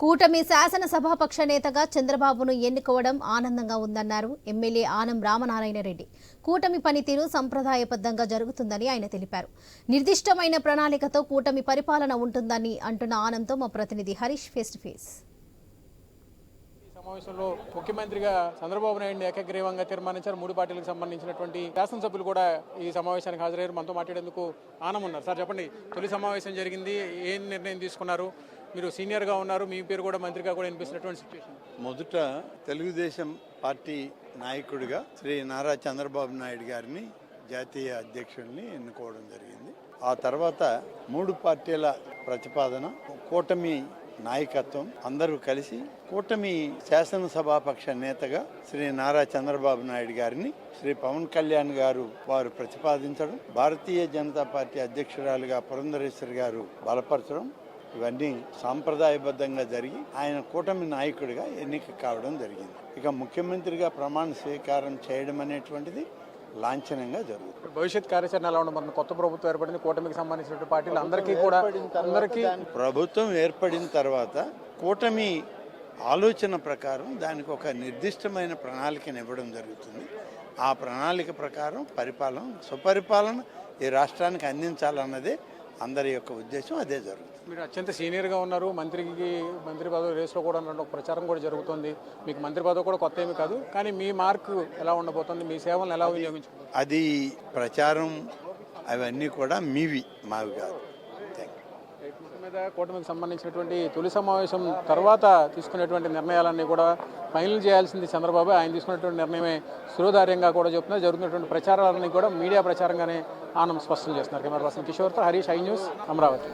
కూటమి శాసనసభాపక్ష నేతగా చంద్రబాబును ఎన్నుకోవడం ఆనందంగా ఉందన్నారు ఎమ్మెల్యే ఆనం రామనారాయణ రెడ్డి. కూటమి పనితీరు సంప్రదాయబద్ధంగా జరుగుతుందని ఆయన తెలిపారు. నిర్దిష్టమైన ప్రణాళికతో కూటమి పరిపాలన ఉంటుందని అంటున్న ఆనంతో మా ప్రతినిధి హరీష్ ఫేస్ టు ఫేస్ ఈ సమావేశంలో ముఖ్యమంత్రిగా చంద్రబాబు నాయుడు ఏకగ్రీవంగా తీర్మానించారు. మూడు పార్టీలకు సంబంధించినటువంటి శాసనసభ్యులు కూడా ఈ సమావేశానికి హాజరయ్యారు. మనతో మాట్లాడేందుకు ఆనం ఉన్నారు. సార్ చెప్పండి. తొలి సమావేశం జరిగింది. ఏం నిర్ణయం తీసుకున్నారు? మీరు సీనియర్గా ఉన్నారు మీ పేరు కూడా మంత్రిగా కూడా వినిపిస్తున్నటువంటి సిచ్యువేషన్ మొదట తెలుగుదేశం పార్టీ నాయకుడిగా శ్రీ నారా చంద్రబాబు నాయుడు గారిని జాతీయ అధ్యక్షుడిని ఎన్నుకోవడం జరిగింది. ఆ తర్వాత మూడు పార్టీల ప్రతిపాదన కూటమి నాయకత్వం అందరూ కలిసి కూటమి శాసనసభాపక్ష నేతగా శ్రీ నారా చంద్రబాబు నాయుడు గారిని శ్రీ పవన్ కళ్యాణ్ గారు వారు ప్రతిపాదించడం భారతీయ జనతా పార్టీ అధ్యక్షురాలుగా పురంధరేశ్వరి గారు బలపరచడం ఇవన్నీ సాంప్రదాయబద్ధంగా జరిగి ఆయన కూటమి నాయకుడిగా ఎన్నిక కావడం జరిగింది. ఇక ముఖ్యమంత్రిగా ప్రమాణ స్వీకారం చేయడం అనేటువంటిది లాంఛనంగా జరుగుతుంది. భవిష్యత్ కార్యాచరణ ఎలా ఉండబోతుంది? కొత్త ప్రభుత్వం ఏర్పడింది కూటమికి సంబంధించినటువంటి పార్టీలు అందరికీ కూడా అందరికీ ప్రభుత్వం ఏర్పడిన తర్వాత కూటమి ఆలోచన ప్రకారం దానికి ఒక నిర్దిష్టమైన ప్రణాళికను ఇవ్వడం జరుగుతుంది. ఆ ప్రణాళిక ప్రకారం పరిపాలన సుపరిపాలన ఈ రాష్ట్రానికి అందించాలన్నదే అందరి యొక్క ఉద్దేశం. అదే జరుగుతుంది. మీరు అత్యంత సీనియర్గా ఉన్నారు. మంత్రికి మంత్రి పదవి రేసులో కూడా ఒక ప్రచారం కూడా జరుగుతుంది. మీకు మంత్రి పదవి కూడా కొత్త ఏమీ కాదు. కానీ మీ మార్కు ఎలా ఉండబోతుంది? మీ సేవలను ఎలా వినియోగించుకుంటారు అది ప్రచారం అవన్నీ కూడా మీవి మావి కాదు. మీద కూటమికి సంబంధించినటువంటి తొలి సమావేశం తర్వాత తీసుకునేటువంటి నిర్ణయాలన్నీ కూడా ఫైనల్ చేయాల్సింది చంద్రబాబు. ఆయన తీసుకున్నటువంటి నిర్ణయమే సురధార్యంగా కూడా చెప్తున్నారు. జరుగుతున్నటువంటి ప్రచారాలన్నీ కూడా మీడియా ప్రచారంగానే ఆనందం స్పష్టం చేస్తున్నారు. కెమెరా పర్సన్ కిషోర్తో హరీష్ ఐ న్యూస్ అమరావతి.